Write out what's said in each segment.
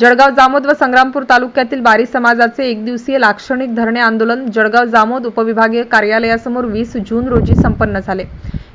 जळगाव जामोद व संग्रामपूर तालुक्यातील बारी समाजाचे एक दिवसीय लाक्षणिक धरणे आंदोलन जळगाव जामोद उपविभागीय कार्यालयासमोर वीस जून रोजी संपन्न झाले.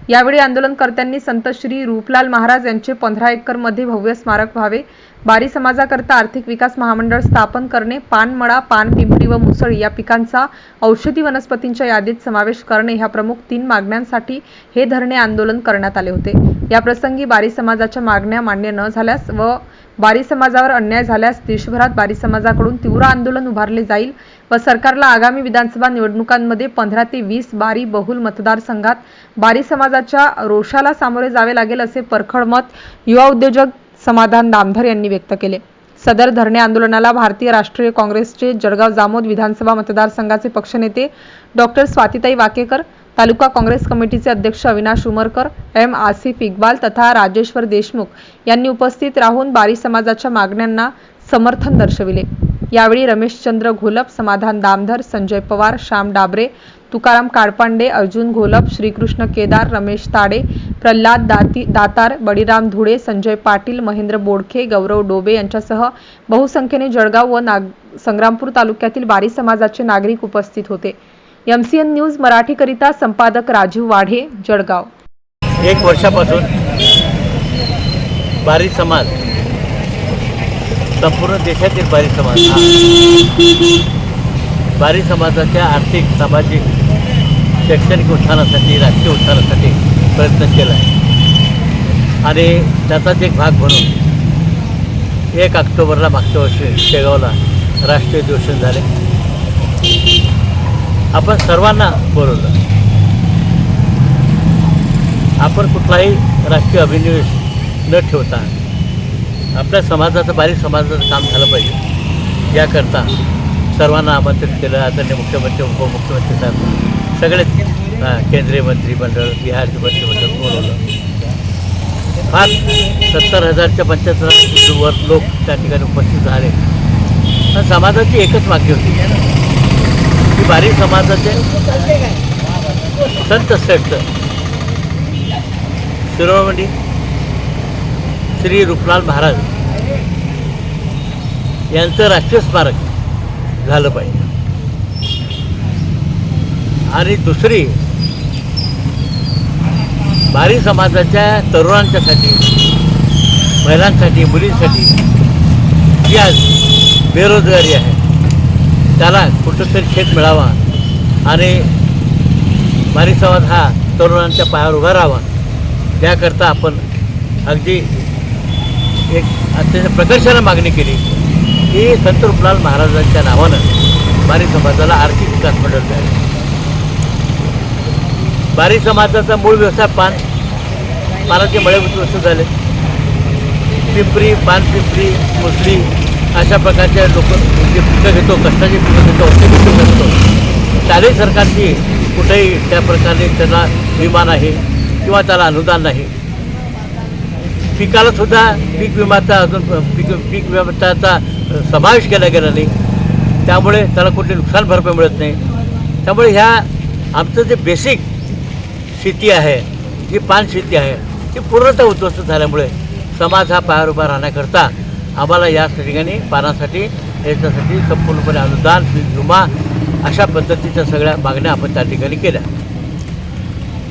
यावेळी आंदोलनकर्त्यांनी संत श्री रूपलाल महाराज यांचे पंधरा एकरमध्ये भव्य स्मारक व्हावे बारी समाजाकरता आर्थिक विकास महामंडळ स्थापन करणे पानमळा पान पिंपरी व मुसळी या पिकांचा औषधी वनस्पतींच्या यादीत समावेश करणे ह्या प्रमुख तीन मागण्यांसाठी हे धरणे आंदोलन करण्यात आले होते. याप्रसंगी बारी समाजाच्या मागण्या मान्य न झाल्यास व बारी समाजावर अन्याय झाल्यास देशभरात बारी समाजाकडून तीव्र आंदोलन उभारले जाईल व सरकारला आगामी विधानसभा निवडणुकांमध्ये पंधरा ते वीस बारी बहुल मतदारसंघात बारी समाजाच्या रोषाला सामोरे जावे लागेल असे परखड मत युवा उद्योजक समाधान दामधर यांनी व्यक्त केले. सदर धरणे आंदोलनाला भारतीय राष्ट्रीय काँग्रेसचे जळगाव जामोद विधानसभा मतदारसंघाचे पक्षनेते डॉक्टर स्वातीताई वाकेकर तालुका काँग्रेस कमिटीचे अध्यक्ष अविनाश उमरकर एम. आसिफ इक्बाल तथा राजेश्वर देशमुख यांनी उपस्थित राहून बारी समाजाच्या मागण्यांना समर्थन दर्शविले. यावेळी रमेशचंद्र घोलप समाधान दामधर संजय पवार श्याम डाबरे तुकाराम काळपांडे अर्जुन घोलप श्रीकृष्ण केदार रमेश ताडे प्रल्हाद दाती दातार बळीराम धुळे संजय पाटील महेंद्र बोडखे गौरव डोबे यांच्यासह बहुसंख्येने जळगाव व नाग संग्रामपूर तालुक्यातील बारी समाजाचे नागरिक उपस्थित होते. एमसीएन न्यूज मराठीकरिता संपादक राजीव वाढे जळगाव. एक वर्षापासून बारी समाज संपूर्ण देशातील बारी समाज हा. बारी समाजाच्या आर्थिक सामाजिक शैक्षणिक उत्थानासाठी राजकीय उत्थानासाठी केला आहे आणि त्याचाच एक भाग म्हणून एक ऑक्टोबरला मागच्या वर्षी शेगावला राष्ट्रीय दिवस झाले. आपण सर्वांना बोलवलं आपण कुठलाही राजकीय अभिनिवेश न ठेवता आपल्या समाजाचं बारीक समाजाचं काम झालं पाहिजे. याकरता सर्वांना आमंत्रित केलं आदरणीय मुख्यमंत्री उपमुख्यमंत्री साहेब सगळेच केंद्रीय मंत्रिमंडळ बिहारचे मंत्रिमंडळ बोलवलं. फार सत्तर हजारच्या पंच्याहत्तर वर लोक त्या ठिकाणी उपस्थित झाले. पण समाजाची एकच मागणी होती. बारी समाजाचे? संत श्रेष्ठ शिरोमणी श्री रूपलाल महाराज. यांचं राष्ट्रीय स्मारक झालं पाहिजे. आणि दुसरी बारी समाजाच्या तरुणांच्यासाठी महिलांसाठी मुलींसाठी जी आज बेरोजगारी आहे त्याला कुठंतरी छेद मिळावा आणि मारी समाज हा तरुणांच्या पायावर उभा राहावा. त्याकरता आपण अगदी एक अत्यंत प्रकर्षानं मागणी केली की संत रूपलाल महाराजांच्या नावानं बारी समाजाला आर्थिक विकास मंडळ द्यावे बारी समाजाचा मूळ व्यवसाय पान पानाचे मळेभूत वस्तू झाले. पिंपरी पान पिंपरी मुसली अशा प्रकारचे लोक जे पिकं घेतो कष्टाची पिकं घेतो ते पिकं घेतो त्याही सरकारची कुठेही त्या प्रकारे त्याला विमा नाही किंवा त्याला अनुदान नाही. पिकालासुद्धा पीक विमाचा अजून पीक पीक विमाचा समावेश केला गेला नाही. त्यामुळे त्याला कुठली नुकसान भरपाई मिळत नाही. त्यामुळे ह्या आमचं जे बेसिक शेती आहे जी पान शेती आहे ती पूर्णतः उद्ध्वस्त झाल्यामुळे समाज हा पायावर उभा राहण्याकरता आम्हाला या ठिकाणी पानासाठी याच्यासाठी संपूर्णपणे अनुदान पीक विमा अशा पद्धतीच्या सगळ्या मागण्या आपण त्या ठिकाणी केल्या.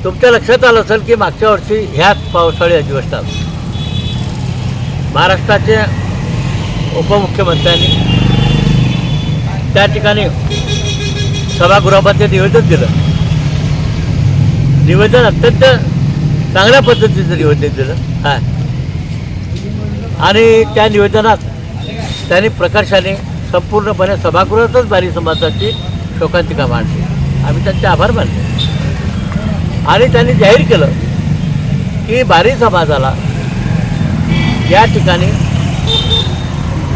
तुमच्या लक्षात आलं असेल की मागच्या वर्षी ह्याच पावसाळी अधिवेशनात महाराष्ट्राचे उपमुख्यमंत्र्यांनी त्या ठिकाणी सभागृहामध्ये निवेदन दिलं. निवेदन अत्यंत चांगल्या पद्धतीचं निवेदन दिलं. हां. आणि त्या निवेदनात त्यांनी प्रकर्षाने संपूर्णपणे सभागृहातच बारी समाजाची शोकांतिका मांडली. आम्ही त्यांचे आभार मानले. आणि त्यांनी जाहीर केलं की बारी समाजाला या ठिकाणी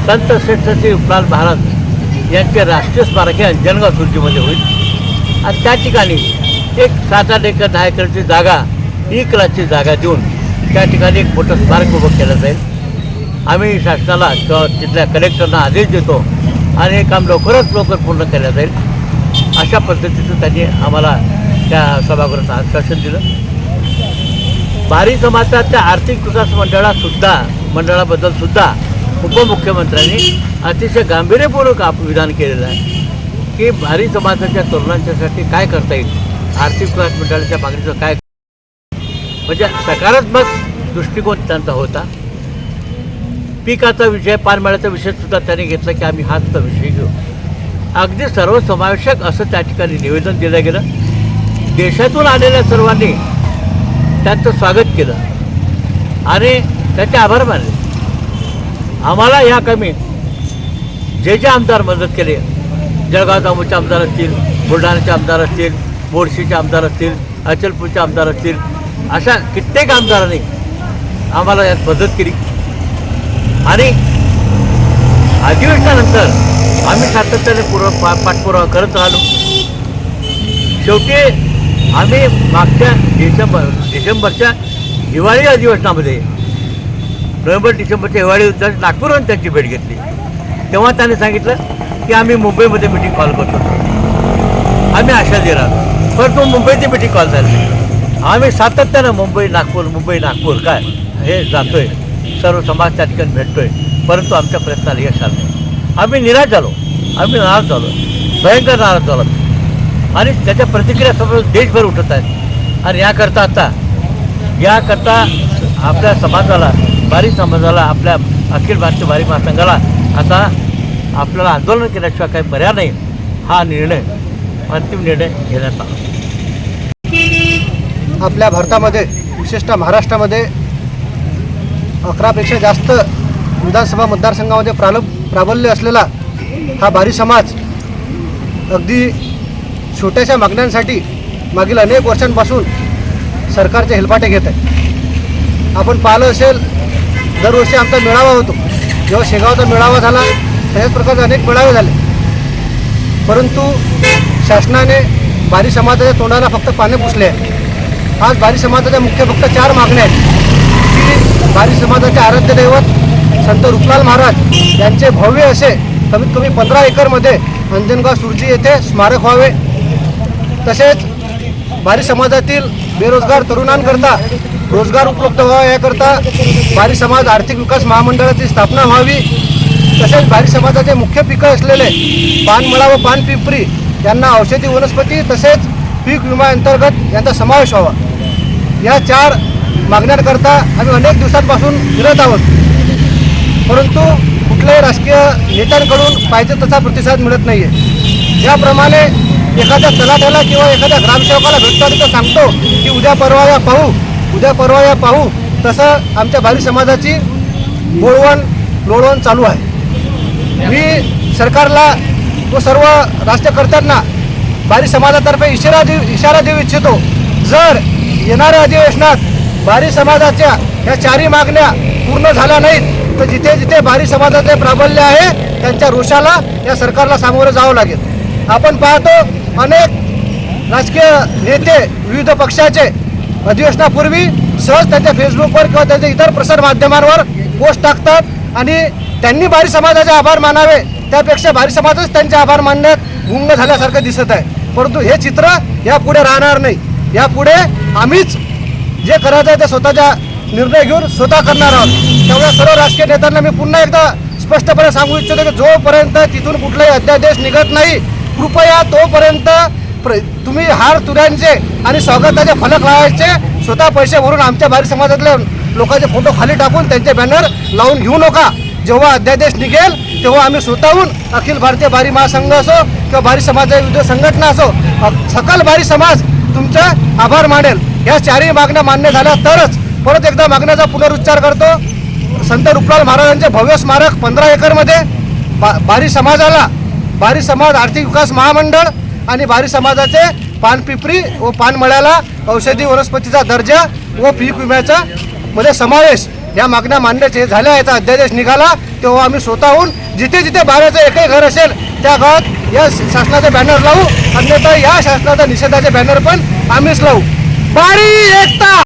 संत श्रेष्ठ श्री उपलाल महाराज यांचे राष्ट्रीय स्मारक हे अंजनगाव सुरजीमध्ये होईल. आणि त्या ठिकाणी एक सात आठ एकर दहा एकरची जागा एक लाखची जागा देऊन त्या ठिकाणी एक मोठं स्मारक उभं केलं जाईल. आम्ही शासनाला किंवा तिथल्या कलेक्टरना आदेश देतो आणि हे काम लवकरात लवकर पूर्ण केलं जाईल. अशा पद्धतीचं त्यांनी आम्हाला त्या सभागृहात आश्वासन दिलं. बारी समाजाच्या आर्थिक विकास मंडळासुद्धा मंडळाबद्दलसुद्धा उपमुख्यमंत्र्यांनी अतिशय गांभीर्यपूर्वक आप विधान केलेलं आहे. की भारी समाजाच्या तरुणांच्यासाठी काय करता येईल? आर्थिक विकास मंडळाच्या मागणीचं काय म्हणजे सकारात्मक दृष्टिकोन त्यांचा होता. पिकाचा विषय पानमळ्याचा विषय सुद्धा त्यांनी घेतला की आम्ही हाच विषय घेऊ. अगदी सर्वसमावेशक असं त्या ठिकाणी निवेदन दिलं गेलं. देशातून आलेल्या सर्वांनी त्यांचं स्वागत केलं. आणि त्याचे आभार मानले. आम्हाला या कमी जे जे आमदार मदत केले जळगाव जामूचे आमदार असतील बुलढाण्याचे आमदार असतील मोडशीचे आमदार असतील अचलपूरचे आमदार असतील अशा कित्येक आमदारांनी आम्हाला यात मदत केली. आणि अधिवेशनानंतर आम्ही सातत्याने पूर्व पा पाठपुरावा करत राहिलो. शेवटी आम्ही मागच्या डिसेंबर डिसेंबरच्या हिवाळी अधिवेशनामध्ये नोव्हेंबर डिसेंबरच्या हिवाळी नागपूरहून त्यांची भेट घेतली. तेव्हा त्यांनी सांगितलं की आम्ही मुंबईमध्ये मिटिंग कॉल करतो. आम्ही आशा राहतो. परंतु मुंबईची मिटिंग कॉल झाली आम्ही सातत्यानं मुंबई नागपूर मुंबई नागपूर काय हे जातोय. सर्व समाज त्या ठिकाणी भेटतोय. परंतु आमच्या प्रयत्नाला यश आलं नाही. आम्ही निराश झालो. आम्ही नाराज झालो. भयंकर नाराज झालो. आणि त्याच्या प्रतिक्रिया समोर देशभर उठत आहेत. आणि याकरता आता याकरता आपल्या समाजाला बारीक समाजाला आपल्या अखिल भारतीय बारीक महासंघाला आता आपल्याला आंदोलन केल्याशिवाय काही पर्याय नाही. हा निर्णय अंतिम निर्णय घेण्यात आला. आपल्या भारतामध्ये विशेषतः महाराष्ट्रामध्ये अकरापेक्षा जास्त विधानसभा मतदारसंघामध्ये प्राल प्राबल्य असलेला हा भारी समाज अगदी छोट्याशा मागण्यांसाठी मागील अनेक वर्षांपासून सरकारचे हेलपाटे घेत आहे. आपण पाहिलं असेल दरवर्षी आमचा मेळावा होतो. जेव्हा शेगावचा मेळावा झाला तशाच प्रकारचे अनेक मेळावे झाले. परंतु शासनाने बारी समाजाच्या तोंडाला फक्त पाने पुसले आहे आज बारी समाजाच्या मुख्य फक्त चार मागण्या आहेत. भारी समाजाचे आराध्य दैवत संत रुपलाल महाराज यांचे भव्य असे कमीत कमी पंधरा एकरमध्ये अंजनगाव सुरजी येथे स्मारक व्हावे. तसेच बारी समाजातील बेरोजगार तरुणांकरता रोजगार उपलब्ध व्हावा याकरता बारी समाज आर्थिक विकास महामंडळाची स्थापना व्हावी. तसेच बारी समाजाचे मुख्य पिकं असलेले पानमळा व पानपिंपरी यांना औषधी वनस्पती तसेच पीक विमा अंतर्गत यांचा समावेश व्हावा. या चार मागण्याकरता आम्ही अनेक दिवसांपासून फिरत आहोत. परंतु कुठल्याही राजकीय नेत्यांकडून पाहिजे तसा प्रतिसाद मिळत नाही आहे ज्याप्रमाणे एखाद्या तलाठ्याला किंवा एखाद्या ग्रामसेवकाला भेटतो तर सांगतो की उद्या परवा या पाहू उद्या परवा या पाहू. तसं आमच्या भावी समाजाची बोळवण लोळवण चालू आहे. मी सरकारला व सर्व राज्यकर्त्यांना बारी समाजातर्फे इशारा देऊ इशारा देऊ इच्छितो. जर येणाऱ्या अधिवेशनात बारी समाजाच्या या चारही मागण्या पूर्ण झाल्या नाहीत. तर जिथे जिथे बारी समाजाचे प्राबल्य आहे त्यांच्या रोषाला या सरकारला सामोरं जावं लागेल. आपण पाहतो अनेक राजकीय नेते विविध पक्षाचे अधिवेशनापूर्वी सहज त्यांच्या फेसबुकवर किंवा त्यांच्या इतर प्रसार माध्यमांवर पोस्ट टाकतात आणि त्यांनी भारी समाजाचे आभार मानावे त्यापेक्षा भारी समाजच त्यांचे आभार मानण्यात गुंग झाल्यासारखं दिसत आहे. परंतु हे चित्र यापुढे राहणार नाही. यापुढे आम्हीच जे करायचं आहे ते स्वतःच्या निर्णय घेऊन स्वतः करणार आहोत. त्यामुळे सर्व राजकीय नेत्यांना मी पुन्हा एकदा स्पष्टपणे सांगू इच्छितो की जोपर्यंत तिथून कुठलाही अध्यादेश निघत नाही कृपया तोपर्यंत प्र तुम्ही हार तुऱ्यांचे आणि स्वागताचे फलक लावायचे स्वतः पैसे भरून आमच्या बारी समाजातल्या लोकांचे फोटो खाली टाकून त्यांचे बॅनर लावून घेऊ नका. जेव्हा अध्यादेश निघेल तेव्हा आम्ही स्वतःहून अखिल भारतीय बारी महासंघ असो किंवा बारी समाजाविरुद्ध संघटना असो सकल बारी समाज तुमचा आभार मानेल. या चारही मागण्या मान्य झाल्या तरच परत एकदा मागण्याचा पुनरुच्चार करतो. संत रुपलाल महाराजांचे भव्य स्मारक पंधरा एकरमध्ये बा बारी समाजाला बारी समाज आर्थिक विकास महामंडळ आणि बारी समाजाचे पानपिपरी व पानमळ्याला औषधी वनस्पतीचा दर्जा व पीक विम्याचा मध्ये समावेश या मागण्या मान्याचे झाल्या. याचा अध्यादेश निघाला. तेव्हा आम्ही स्वतःहून जिथे जिथे बाराचं एकही घर असेल त्या गावात या शासनाचे बॅनर लावू. अन्यथा या शासनाच्या निषेधाचे बॅनर पण आम्हीच लावू. बारी एकता!